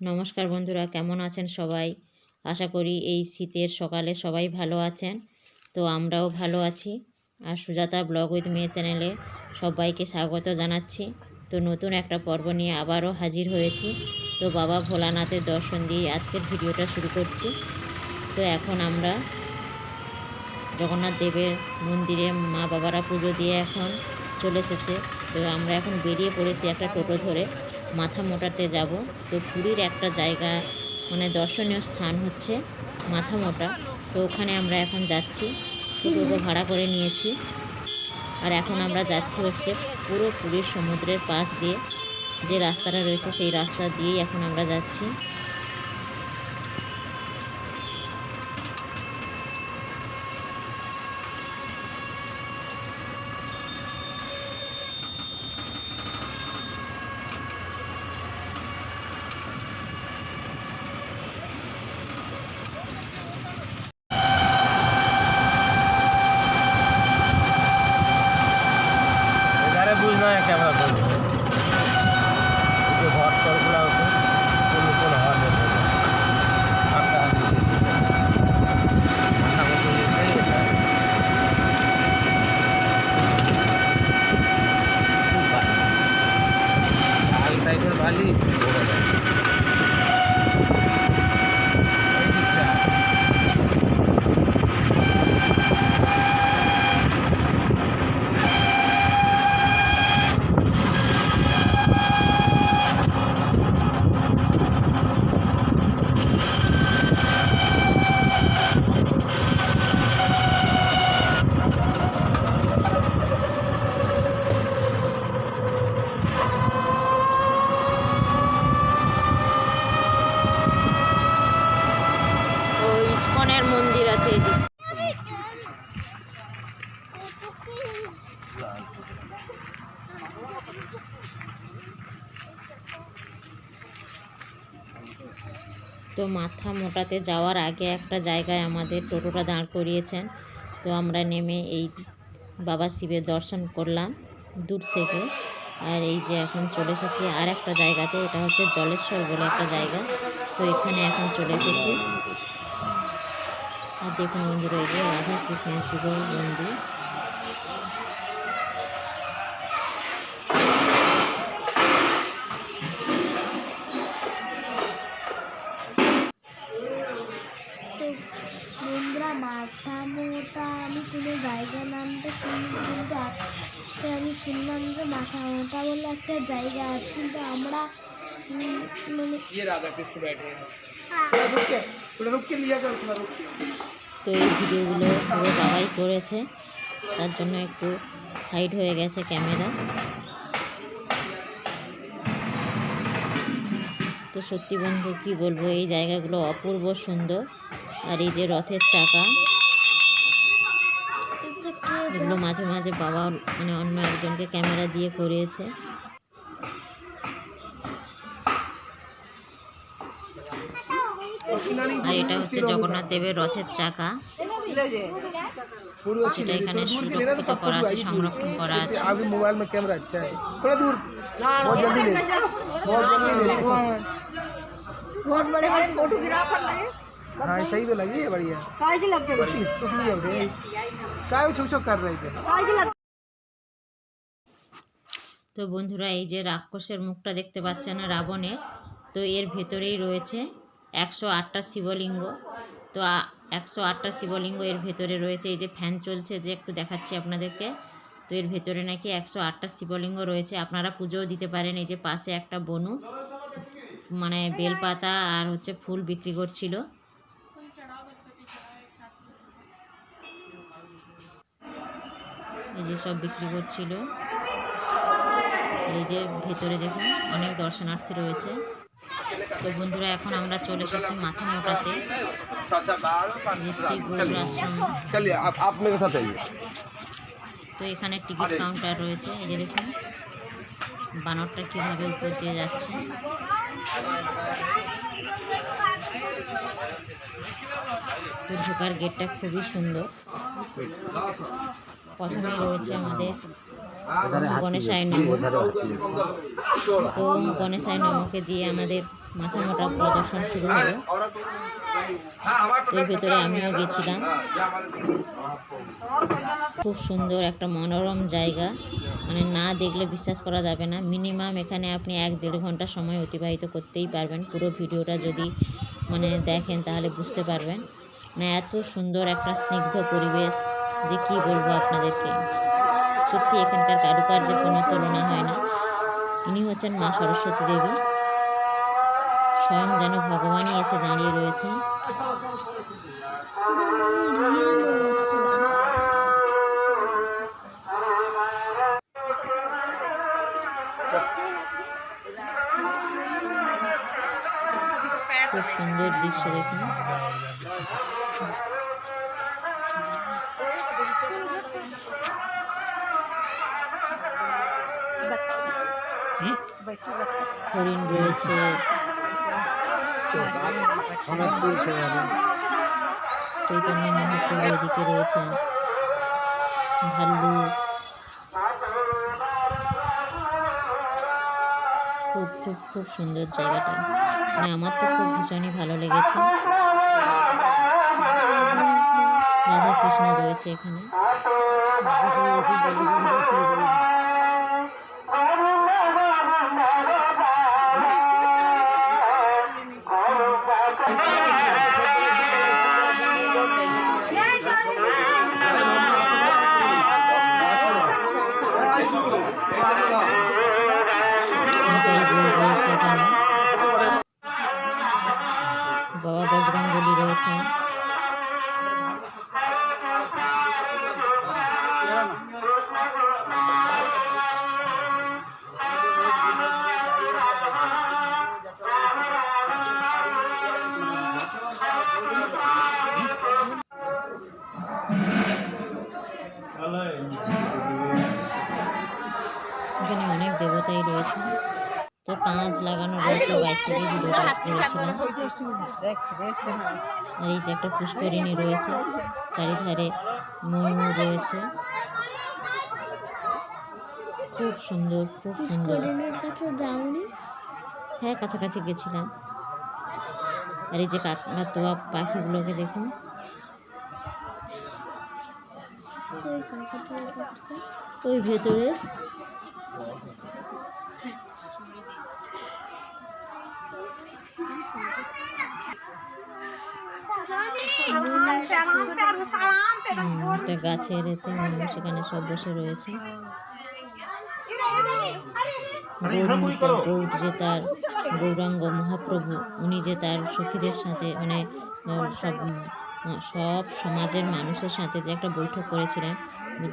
নমস্কার বন্ধুরা, কেমন আছেন সবাই? আশা করি এই শীতের সকালে সবাই ভালো আছেন। তো আমরাও ভালো আছি। আর সুজাতা ব্লগ উইথ মেয়ে চ্যানেলে সবাইকে স্বাগত জানাচ্ছি। তো নতুন একটা পর্ব নিয়ে আবারও হাজির হয়েছি। তো বাবা ভোলানাথের দর্শন দিয়ে আজকের ভিডিওটা শুরু করছি। তো এখন আমরা জগন্নাথ দেবের মন্দিরে মা বাবারা পুজো দিয়ে এখন চলে এসেছে। তো আমরা এখন বেরিয়ে পড়েছি একটা টোটো ধরে, মাথা মোটাতে যাব। তো পুরীর একটা জায়গা মানে দর্শনীয় স্থান হচ্ছে মাথা মোটা। তো ওখানে আমরা এখন যাচ্ছি টোটো ভাড়া করে নিয়েছি। আর এখন আমরা যাচ্ছি হচ্ছে পুরো পুরীর সমুদ্রের পাশ দিয়ে, যে রাস্তাটা রয়েছে সেই রাস্তা দিয়েই এখন আমরা যাচ্ছি এখানে বুঝ না ক্যামেরা করবে যে ঘর টরগুলো কোন কোন হওয়ার নেই আটটা হাতে মাথা মতো নিয়ে এটা লাল টাইপের বালি বড় যায় এই দিকটা ও ইস্কনের মন্দির আছে এদিকে তো মাথা মোটাতে যাওয়ার আগে একটা জায়গায় আমাদের টোটোটা দাঁড় করিয়েছেন। তো আমরা নেমে এই বাবা শিবের দর্শন করলাম দূর থেকে। আর এই যে এখন চলে এসেছি আর একটা জায়গাতে, এটা হচ্ছে জলেশ্বর বলে একটা জায়গা। তো এখানে এখন চলে এসেছি। আর দেখুন বন্ধুরা, এই যে রাধা কৃষ্ণের যুগ মন্দির। শুনলাম যে মাথা ওটা বলে একটা জায়গা আছে কিন্তু আমরা মানে হ্যাঁ। তো এই ভিডিওগুলো পুরো বাবাই করেছে তার জন্য একটু সাইড হয়ে গেছে ক্যামেরা। তো সত্যি বন্ধু কি বলব এই জায়গাগুলো অপূর্ব সুন্দর। আর এই যে রথের চাকা এগুলো মাঝে মাঝে বাবা মানে অন্য একজনকে ক্যামেরা দিয়ে করিয়েছে আর এটা হচ্ছে জগন্নাথ দেবের রথের চাকা पूरी সেটা এখানে সুরক্ষিত করা আছে সংরক্ষণ করা আছে अभी मोबाइल में कैमरा अच्छा है थोड़ा दूर बहुत जल्दी ले बहुत जल्दी ले बहुत बड़े बड़े फोटोग्राफर लगे हाँ सही तो लगी है बढ़िया काय के लगते बड़ी टुकड़ी हो गई काय छुक छुक कर रहे थे काय के लगते তো বন্ধুরা এই যে রাক্ষসের মুখটা দেখতে পাচ্ছেন রাবণের তো এর ভেতরেই রয়েছে একশো আটটা শিবলিঙ্গ তো একশো আটটা শিবলিঙ্গ এর ভেতরে রয়েছে এই যে ফ্যান চলছে যে একটু দেখাচ্ছি আপনাদেরকে তো এর ভেতরে নাকি একশো আটটা শিবলিঙ্গ রয়েছে আপনারা পুজোও দিতে পারেন এই যে পাশে একটা বনু মানে বেলপাতা আর হচ্ছে ফুল বিক্রি করছিল এই যে সব বিক্রি করছিল। এই যে ভেতরে দেখুন অনেক দর্শনার্থী রয়েছে। তো বন্ধুরা এখন আমরা চলে এসেছি মাথা মোটাতে তো এখানে টিকিট কাউন্টার রয়েছে। এই যে দেখুন বানরটা কীভাবে উপর দিয়ে যাচ্ছে। তো ঢোকার গেটটা খুবই সুন্দর। প্রথমেই রয়েছে আমাদের। গণেশায় নম। তো গণেশায় নমকে দিয়ে আমাদের মাথা মোটা প্রদর্শন শুরু হলো। এর ভেতরে আমিও গেছিলাম। খুব সুন্দর একটা মনোরম জায়গা। মানে না দেখলে বিশ্বাস করা যাবে না। মিনিমাম এখানে আপনি এক দেড় ঘণ্টা সময় অতিবাহিত করতেই পারবেন। পুরো ভিডিওটা যদি মানে দেখেন তাহলে বুঝতে পারবেন। মানে এত সুন্দর একটা স্নিগ্ধ পরিবেশ। যে কী বলব আপনাদেরকে? সত্যি এখানকার কারুকার্যের কোনো তুলনা হয় না। ইনি হচ্ছেন মা সরস্বতী দেবী। স্বয়ং যেন ভগবানই এসে দাঁড়িয়ে রয়েছেন। খুব সুন্দর দৃশ্য দেখুন। হরিণ রয়েছে। চৈতন্য মহাপ্রভু খুব খুব খুব সুন্দর জায়গাটা। মানে আমার তো খুব ভীষণই ভালো লেগেছে। রাধা কৃষ্ণ রয়েছে এখানে। অনেক রয়েছে। তো কাঁচ লাগানো রয়েছে বাইক থেকে ভিডিওটা করেছিলাম আর এই যে একটা পুষ্করিণী রয়েছে চারিধারে ময়ূর রয়েছে। খুব সুন্দর খুব সুন্দর। হ্যাঁ কাছাকাছি গেছিলাম। আর এই যে কাকাতুয়া পাখিগুলোকে দেখুন। ওই ভেতরে একটা গাছের এতে সেখানে সব বসে রয়েছে। গৌর যে তার গৌরাঙ্গ মহাপ্রভু উনি যে তার সখীদের সাথে মানে সব সব সমাজের মানুষের সাথে যে একটা বৈঠক করেছিলেন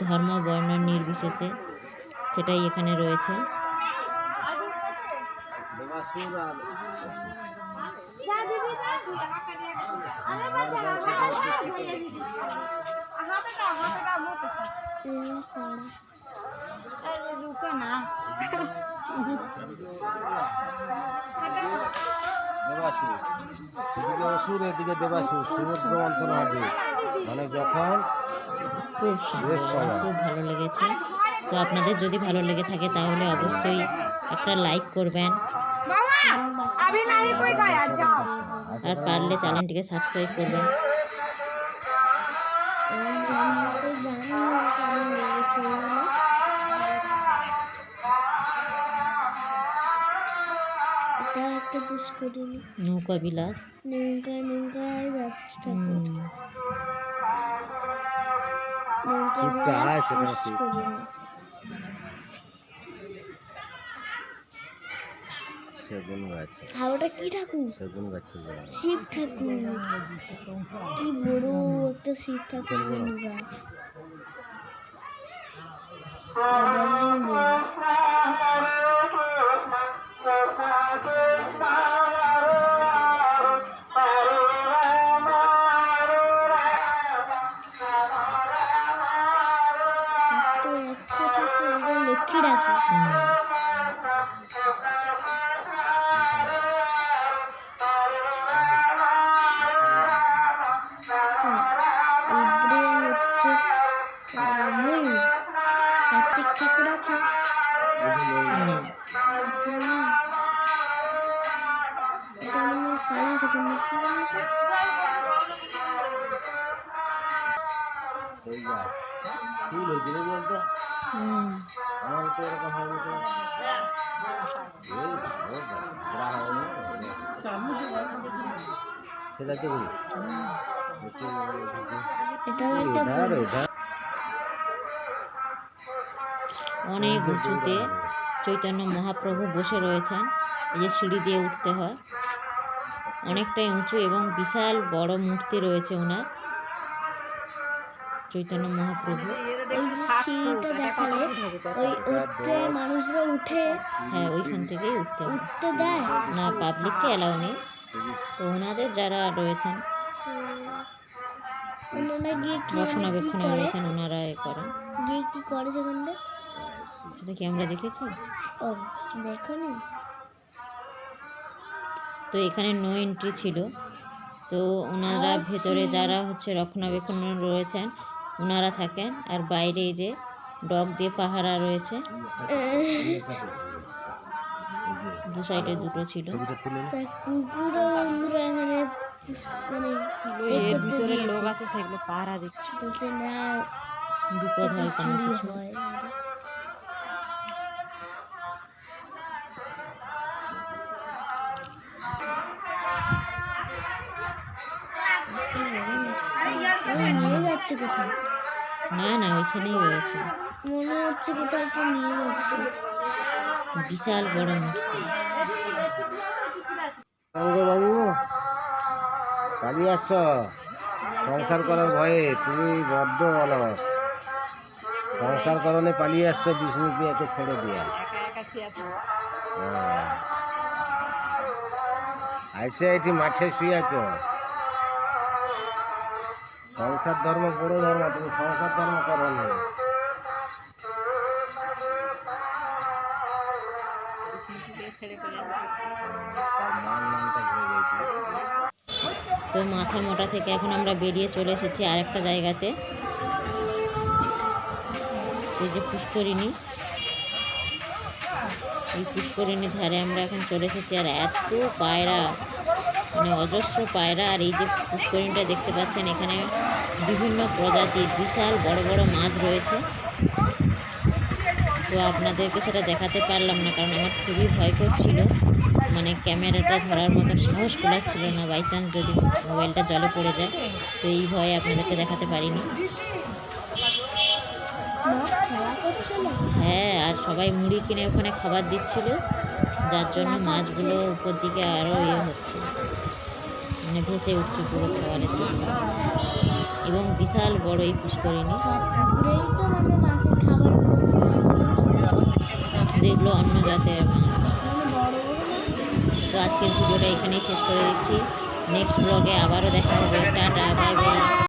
ধর্ম বর্ণ নির্বিশেষে। সেটাই এখানে রয়েছে। এই কাড়া দেবাসুর এদিকে অসুর এদিকে দেবাসুর সমুদ্র মন্থন হবে মানে যখন খুব ভালো লেগেছে। তো আপনাদের যদি ভালো লেগে থাকে তাহলে অবশ্যই একটা লাইক করবেন। আর পারলে চ্যানেলটিকে সাবস্ক্রাইব করবেন। নৌকা বিলাস। নৌকা নৌকায় যাচ্ছে ঠাকুর নৌকা বিলাস পুষ্করিণী সেগুন গাছ আর ওটা কি ঠাকুর সেগুন গাছ শিব ঠাকুর কি বড় একটা শিব ঠাকুর গাছ। সেখানে কি সেই গাছ ফুল হয়েছিল বলতো আমার তো এরকম হয়নি তো। এই ভালো ঘোরা হয়নি সেটা তো করি এটাও একটা এধার এধার অনেক উঁচুতে চৈতন্য মহাপ্রভু বসে রয়েছেন। এই যে সিঁড়ি দিয়ে উঠতে হয়। অনেকটাই উঁচু এবং বিশাল বড় মূর্তি রয়েছে ওনার। চৈতন্য মহাপ্রভু। ওই যে সিঁড়িটা দেখালে ওই উঠতে মানুষরা উঠে হ্যাঁ ওইখান থেকেই উঠতে উঠতে দেয়। না পাবলিককে অ্যালাউ নেই। তো ওনাদের যারা রয়েছেন ওনারা গিয়ে কি কি রক্ষণাবেক্ষণে রয়েছেন ওনারা এ করেন। গিয়ে কি করে সেখানটা সেটা কি আমরা দেখেছি? ও দেখো নি তো এখানে নো এন্ট্রি ছিল। তো ওনারা ভেতরে যারা হচ্ছে রক্ষণাবেক্ষণ রয়েছেন ওনারা থাকেন। আর বাইরে এই যে ডগ দিয়ে পাহারা রয়েছে। দু সাইডে দুটো ছিল। মানে এ করতে দিয়েছে। আছে সেগুলো পাহারা দিচ্ছে। বিপদ কিছু হয়। যাচ্ছে কোথায়? না না ওইখানেই রয়েছে। মনে হচ্ছে কোথাও একটা নিয়ে যাচ্ছে বিশাল বড় মূর্তি। বাবু পালিয়ে আসছ সংসার করার ভয়ে তুমি বড্ড অলস। সংসার করণে পালিয়ে আসছো বিষ্ণু প্রিয়াকে ছেড়ে দিয়া। হ্যাঁ। আইসে এটি মাঠে শুয়ে আছো। সংসার ধর্ম বড় ধর্ম, তুমি সংসার ধর্ম করো না। তো মাথা মোটা থেকে এখন আমরা বেরিয়ে চলে এসেছি আরেকটা জায়গাতে। এই যে পুষ্করিণী। এই পুষ্করিণীর ধারে আমরা এখন চলে এসেছি আর এত পায়রা। মানে অজস্র পায়রা আর এই যে পুষ্করিণীটা দেখতে পাচ্ছেন এখানে বিভিন্ন প্রজাতির বিশাল বড় বড় মাছ রয়েছে। তো আপনাদেরকে সেটা দেখাতে পারলাম না কারণ আমার খুবই ভয় করছিল। মানে ক্যামেরাটা ধরার মতন সাহস ছিল না বাই চান্স যদি মোবাইলটা জলে পড়ে যায় তো এই ভয়ে আপনাদেরকে দেখাতে পারিনি। হ্যাঁ আর সবাই মুড়ি কিনে ওখানে খাবার দিচ্ছিল যার জন্য। মাছগুলো উপর দিকে আরও ইয়ে হচ্ছে। মানে ভেসে উঠছে পুরো খাবারের জন্য। এবং বিশাল বড় এই পুষ্করিণী। মানে যেগুলো অন্য জাতের মাছ। মানে না। তো আজকের ভিডিওটা এখানেই শেষ করে দিচ্ছি। নেক্সট ব্লগে আবারও দেখা হবে। Tata bye bye.